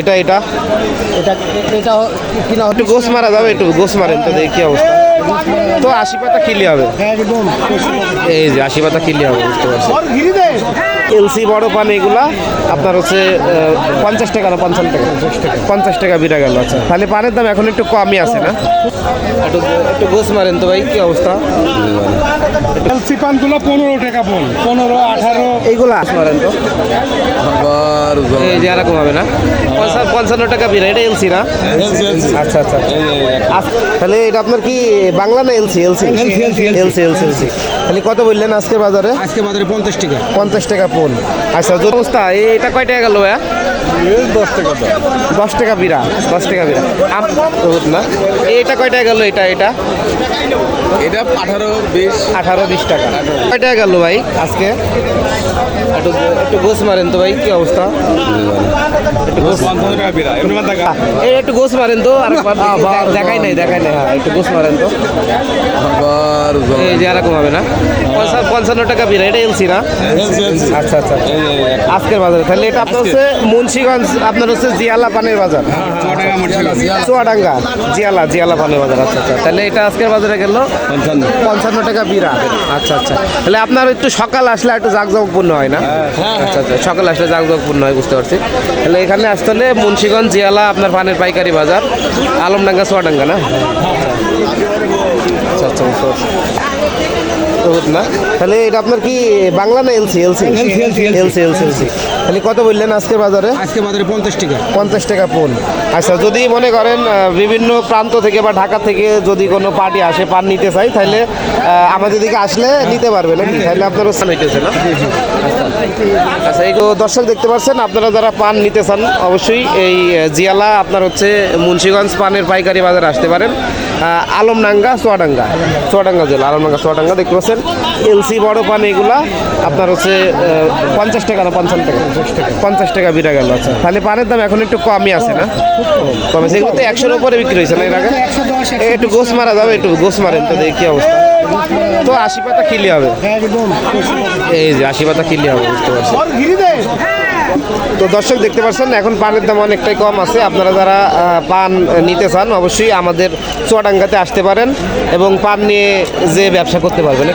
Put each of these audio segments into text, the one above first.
এটা এটা। এটা এটা কিনা একটু গোস মারা যাবে একটু গোস মারেন তো দেখি কি অবস্থা? তো আশি পাতা কিলি হবে। একদম এই যে আশি পাতা কিলি হবে বুঝতে পারছি এলসি বড় পান এগুলা আপনার হচ্ছে পঞ্চাশ টাকা না পঞ্চান্ন টাকা? পঞ্চাশ টাকা বিরা গেল আচ্ছা। তাহলে পানের দাম এখন একটু কমই আছে না? একটু একটু গোস মারেন তো ভাই কি অবস্থা? এলসি পানগুলো পনেরো টাকা পন পনেরো আঠারো। এইগুলা মারেন তো। এই যে এরকম হবে না? পঞ্চা- পঞ্চান্ন টাকা বিরা এটা এলসি না? আচ্ছা আচ্ছা। আস- তাহলে এটা আপনার কি বাংলা না LC LC LC LC LC তাহলে কত বললেন আজকে বাজারে? আজকে বাজারে পঞ্চাশ টাকা। পঞ্চাশ টাকা পোন। আচ্ছা যত অবস্থা এটা কয় টাকা গেল ভাইয়া? দশ টাকা দশ টাকা বিরা দশ টাকা বিরা না। এটা কয় টাকা গেল এটা এটা? এটা আঠারো বিশ। আঠারো বিশ টাকা। কয় টাকা গেল ভাই? আজকে? একটু একটু গোস মারেন তো ভাই কি অবস্থা? এই একটু গোস মারেন তো আর দেখাই নাই দেখাই নাই। হ্যাঁ একটু গোস মারেন তো। এই যে এরকম হবে না? পঞ্চা- পঞ্চান্ন টাকা বিরা এটা এলসি না? আচ্ছা আচ্ছা। আজকের বাজারে। তাহলে এটা আপনার হচ্ছে মুন্সিগঞ্জ আপনার হচ্ছে জিয়ালা পানের বাজার। চুয়াডাঙ্গা জিয়ালা জিয়ালা পানের বাজার আচ্ছা আচ্ছা। তাহলে এটা আজকের বাজারে গেল? পঞ্চান্ন। টাকা বিরা। আচ্ছা আচ্ছা। তাহলে আপনার একটু সকাল আসলে একটু জাঁকজমকপূর্ণ হয় না? আচ্ছা আচ্ছা। সকাল আসলে জাঁকজমকপূর্ণ হয় বুঝতে পারছি। তাহলে এখানে আসতে হলে মুন্সিগঞ্জ জিয়ালা আপনার পানের পাইকারি বাজার আলমডাঙ্গা চুয়াডাঙ্গা না? আচ্ছা আচ্ছা। বুঝতে পারছি না? তাহলে এটা আপনার কি বাংলা না LC? LC. LC LC LC. তাহলে কত বললেন আজকের বাজারে? আজকে বাজারে পঞ্চাশ টাকা। পঞ্চাশ টাকা পোন। আচ্ছা যদি মনে করেন বিভিন্ন প্রান্ত থেকে বা ঢাকা থেকে যদি কোনো পার্টি আসে পান নিতে চাই তাহলে আমাদের দিকে আসলে নিতে পারবে নাকি? তাহলে আপনারও হইতেছে না? আচ্ছা। এই দর্শক দেখতে পাচ্ছেন আপনারা যারা পান নিতে চান অবশ্যই এই জিয়ালা আপনার হচ্ছে মুন্সিগঞ্জ পানের পাইকারি বাজারে আসতে পারেন। আলমডাঙ্গা চুয়াডাঙ্গা। চুয়াডাঙ্গা জেলা আলমডাঙ্গা চুয়াডাঙ্গা দেখতে পাচ্ছেন। এলসি বড় পান এগুলা আপনার হচ্ছে পঞ্চাশ টাকা না পঞ্চান্ন টাকা? পঞ্চাশ টাকা। বিরা গেল আচ্ছা। তাহলে পানের দাম এখন একটু কমই আছে না? কমেছে এগুলো তো একশোর উপরে বিক্রি হয়েছে না এর আগে? একটু গোস মারা যাবে একটু গোস মারেন তো দেখি কি অবস্থা। তো আশি পাতা কিলি হবে। এই যে আশি পাতা কিলি হবে বুঝতে পারছি তো দর্শক দেখতে পাচ্ছেন, এখন পানের দাম অনেকটাই কম আছে। আপনারা যারা পান নিতে চান, অবশ্যই আমাদের চুয়াডাঙ্গাতে আসতে পারেন এবং পান নিয়ে যে ব্যবসা করতে পারবেন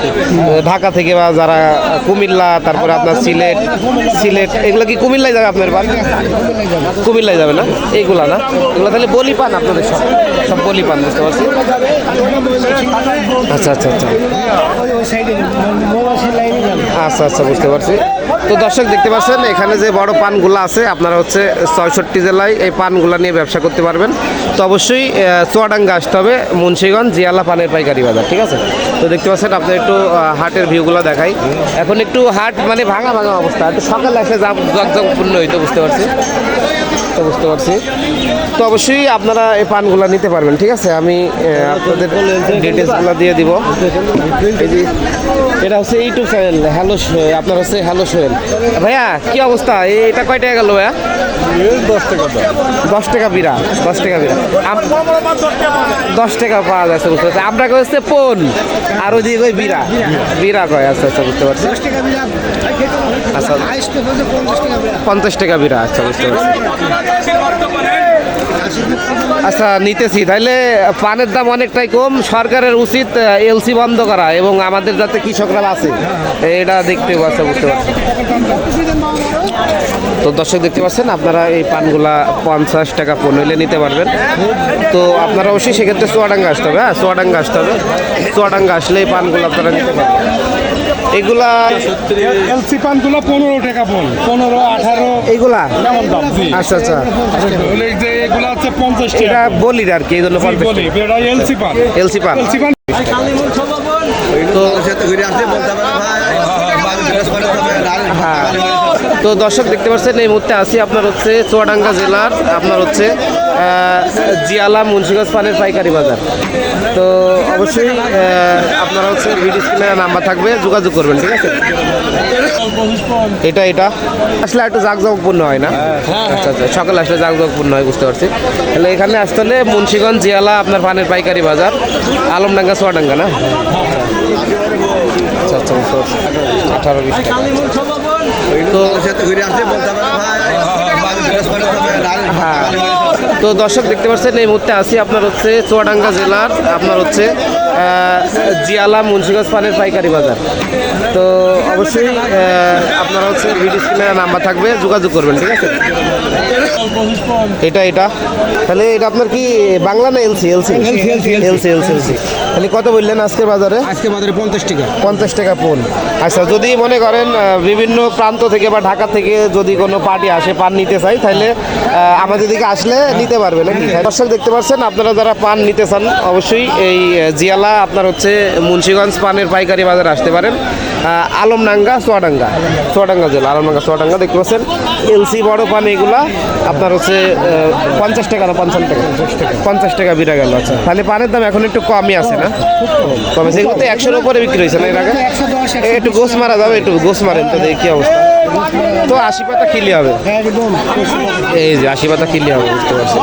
ঢাকা থেকে বা যারা কুমিল্লা, তারপরে আপনার সিলেট সিলেট, এগুলো কি কুমিল্লায় যাবে আপনার পান? কুমিল্লায় যাবে না? এইগুলা না? এগুলো তাহলে বলি পান আপনাদের সব। সব বলি পান, বুঝতে পারছি আচ্ছা আচ্ছা আচ্ছা। আচ্ছা আচ্ছা বুঝতে পারছি। তো দর্শক, দেখতে পাচ্ছেন, এখানে যে বড় পানগুলো আছে, আপনারা হচ্ছে ছয়ষট্টি জেলায় এই পানগুলো নিয়ে ব্যবসা করতে পারবেন। তো অবশ্যই চুয়াডাঙ্গা আসতে হবে, মুন্সীগঞ্জ, জিয়ালা পানের পাইকারি বাজার, ঠিক আছে? তো দেখতে পাচ্ছেন আপনার একটু হাটের ভিউগুলো দেখাই। এখন একটু হাট মানে ভাঙা ভাঙা অবস্থা, একটু সকালে এসে জগজগপূর্ণ হইতো, বুঝতে পারছি। তো বুঝতে পারছি। তো অবশ্যই আপনারা এই পানগুলো নিতে পারবেন, ঠিক আছে? আমি আপনাদের ডিটেলসগুলো দিয়ে দিব। এটা হচ্ছে ইউটিউব চ্যানেল হ্যালো আপনার হচ্ছে হ্যালো সোহেল ভাইয়া, কি অবস্থা? এটা কয় টাকা গেল ভাইয়া? দশ টাকা দশ টাকা বিরা দশ টাকা বিরা দশ টাকা পাওয়া যাচ্ছে বুঝতে পারছি আপনাকে হচ্ছে পোন আর ওই দিকে বিরা বিরা কয় আচ্ছা আচ্ছা বুঝতে পারছি। আচ্ছা। পঞ্চাশ টাকা বিরা পঞ্চাশ টাকা বিরা আচ্ছা বুঝতে পারছি। আচ্ছা নিতেছি। তাহলে পানের দাম অনেকটাই কম। সরকারের উচিত এলসি বন্ধ করা এবং আমাদের যাতে কৃষকরা আছে এটা দেখতে পাচ্ছে বুঝতে পারছি তো দর্শক দেখতে পাচ্ছেন, আপনারা এই পানগুলা পঞ্চাশ টাকা পনেলে নিতে পারবেন। তো আপনারা অবশ্যই সেক্ষেত্রে চুয়াডাঙ্গা আসতে হবে হ্যাঁ? চুয়াডাঙ্গা আসতে হবে। চুয়াডাঙ্গা আসলে এই পানগুলো আপনারা নিতে পারবেন। এগুলা এলসি পানগুলো পনেরো টাকা পন পনেরো আঠারো। এগুলা? কেমন দাম? আচ্ছা আচ্ছা। এগুলা যে এগুলো হচ্ছে পঞ্চাশ টাকা। বলি আর কি এগুলো এলসি পান। এলসি পান। এলসি পান। তো হ্যাঁ। তো দর্শক দেখতে পাচ্ছেন, এই মুহূর্তে আসি আপনার হচ্ছে চুয়াডাঙ্গা জেলার, আপনার হচ্ছে জিয়ালা মুন্সিগঞ্জ পানের পাইকারি বাজার। তো অবশ্যই আপনারা হচ্ছে ভিডিও স্ক্রিনে নাম্বার থাকবে, যোগাযোগ করবেন, ঠিক আছে? এটা এটা। আসলে একটু জাঁকজমকপূর্ণ হয় না? আচ্ছা আচ্ছা সকালে আসলে জাঁকজমকপূর্ণ হয়, বুঝতে পারছি। তাহলে এখানে আসতে হলে মুন্সিগঞ্জ, জিয়ালা, আপনার পানের পাইকারি বাজার, আলমডাঙ্গা, চুয়াডাঙ্গা, না? আচ্ছা আচ্ছা আঠারো বিশ। তো হ্যাঁ তো দর্শক দেখতে পাচ্ছেন এই মুহূর্তে আসি আপনার হচ্ছে চুয়াডাঙ্গা জেলার আপনার হচ্ছে জিয়ালা মুন্সিগঞ্জ পানের পাইকারি বাজার। তো অবশ্যই আপনারা হচ্ছে ভিডিও স্ক্রিনে নাম্বার থাকবে যোগাযোগ করবেন ঠিক আছে? এটা এটা। তাহলে এটা আপনার কি বাংলা না LC LC. LC LC LC. তাহলে কত বললেন আজকে বাজারে? আজকে বাজারে পঞ্চাশ টাকা। পঞ্চাশ টাকা পোন আচ্ছা যদি মনে করেন বিভিন্ন প্রান্ত থেকে বা ঢাকা থেকে যদি কোনো পার্টি আসে পান নিতে চাই তাহলে আমাদের দিকে আসলে নিতে পারবে নাকি? দর্শক দেখতে পাচ্ছেন আপনারা যারা পান নিতে চান অবশ্যই এই জিয়ালা আপনার হচ্ছে মুন্সিগঞ্জ পানের পাইকারি বাজার আসতে পারেন। আলমডাঙ্গা সোয়াডাঙ্গা। সোয়াডাঙ্গা জেলা আলমডাঙ্গা সোয়াডাঙ্গা দেখতে পাচ্ছেন। এলসি বড় পান এগুলা আপনার হচ্ছে পঞ্চাশ টাকা না পঞ্চান্ন টাকা? পঞ্চাশ টাকা। বিরা গেল আচ্ছা। তাহলে পানের দাম এখন একটু কমই আছে না? কমে সেগুলো তো একশোর উপরে বিক্রি হয়েছে না এর আগে? একটু গোস মারা যাবে একটু গোস মারেন তো দেখি কি অবস্থা। তো আশি পাতা কিলি হবে। এই যে আশি পাতা কিলি হবে বুঝতে পারছি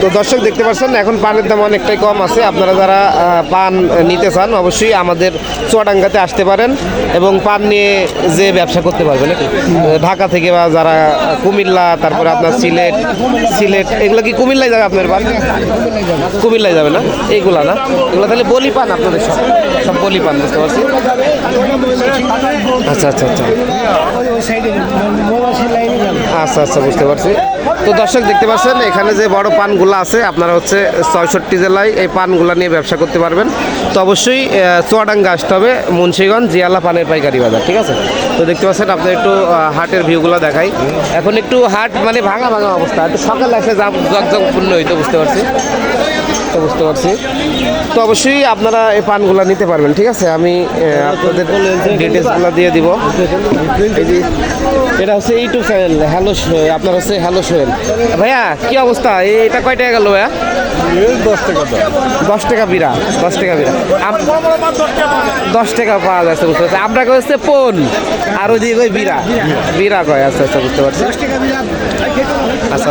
তো দর্শক দেখতে পাচ্ছেন, এখন পানের দাম অনেকটাই কম আছে। আপনারা যারা পান নিতে চান, অবশ্যই আমাদের চুয়াডাঙ্গাতে আসতে পারেন এবং পান নিয়ে যে ব্যবসা করতে পারবেন। ঢাকা থেকে বা যারা কুমিল্লা, তারপরে আপনার সিলেট সিলেট, এগুলো কি কুমিল্লায় যাবে আপনার পান? কুমিল্লায় যাবে না? এইগুলা না? এগুলো তাহলে বলি পান আপনাদের সব। সব বলি পান, বুঝতে পারছি আচ্ছা আচ্ছা আচ্ছা। আচ্ছা আচ্ছা বুঝতে পারছি। তো দর্শক দেখতে পাচ্ছেন, এখানে যে বড় পানগুলো আছে, আপনারা হচ্ছে ছয়ষট্টি জেলায় এই পানগুলো নিয়ে ব্যবসা করতে পারবেন। তো অবশ্যই চুয়াডাঙ্গা আসতে হবে, মুন্সিগঞ্জ, জিয়ালা পানের পাইকারি বাজার, ঠিক আছে? তো দেখতে পাচ্ছেন আপনার একটু হাটের ভিউগুলো দেখাই। এখন একটু হাট মানে ভাঙা ভাঙা অবস্থা, একটু সকালে এসে যা জগজগপূর্ণ হইতে, বুঝতে পারছি। তো বুঝতে পারছি। তো অবশ্যই আপনারা এই পানগুলো নিতে পারবেন ঠিক আছে? আমি আপনাদের ডিটেলসগুলো দিয়ে দিব। এটা হচ্ছে ইউটিউব চ্যানেল হ্যালো আপনার হচ্ছে হ্যালো সোহেল। ভাইয়া কি অবস্থা? এটা কয় টাকা গেল ভাইয়া? দশ টাকা দশ টাকা বিরা দশ টাকা বিরা দশ টাকা পাওয়া যাচ্ছে বুঝতে পারছি। আপনাকে হচ্ছে পোন আর ওই দিকে ওই বিরা বিরা কয় আচ্ছা আচ্ছা বুঝতে পারছি। আচ্ছা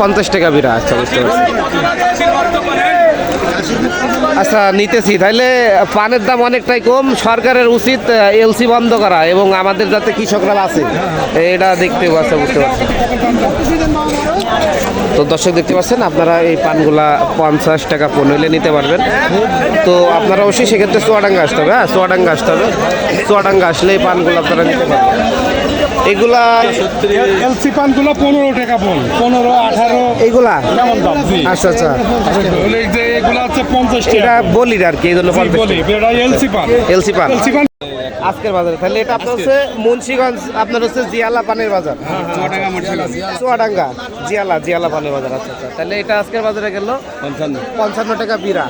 পঞ্চাশ টাকা বিরা আচ্ছা বুঝতে পারছি। আচ্ছা নিতেছি। তাহলে পানের দাম অনেকটাই কম। সরকারের উচিত এলসি বন্ধ করা এবং আমাদের যাতে কৃষকরা আছে এটা দেখতে পাচ্ছে, বুঝতে পারছি। তো দর্শক দেখতে পাচ্ছেন, আপনারা এই পানগুলা পঞ্চাশ টাকা পনেলে নিতে পারবেন। তো আপনারা অবশ্যই সেক্ষেত্রে চুয়াডাঙ্গা আসতে হবে হ্যাঁ? চুয়াডাঙ্গা আসতে হবে। চুয়াডাঙ্গা আসলে এই পানগুলো আপনারা নিতে পারবেন। এগুলা এলসি পানগুলো পনেরো টাকা পন পনেরো আঠারো এগুলা? দাম? আচ্ছা আচ্ছা। বলে যে এগুলো হচ্ছে পঞ্চাশ টাকা। বলি আর কি এই জন্য জি, পঞ্চাশ বলি এটা এলসি পান। এলসি পান। এলসি পান। আজকের বাজারে। তাহলে এটা আপনার হচ্ছে মুন্সিগঞ্জ আপনার হচ্ছে জিয়ালা পানের বাজার। চুয়াডাঙ্গা জিয়ালা জিয়ালা পানের বাজার। আচ্ছা আচ্ছা। তাহলে এটা আজকের বাজারে গেল পঞ্চান্ন। পঞ্চান্ন টাকা বিরা।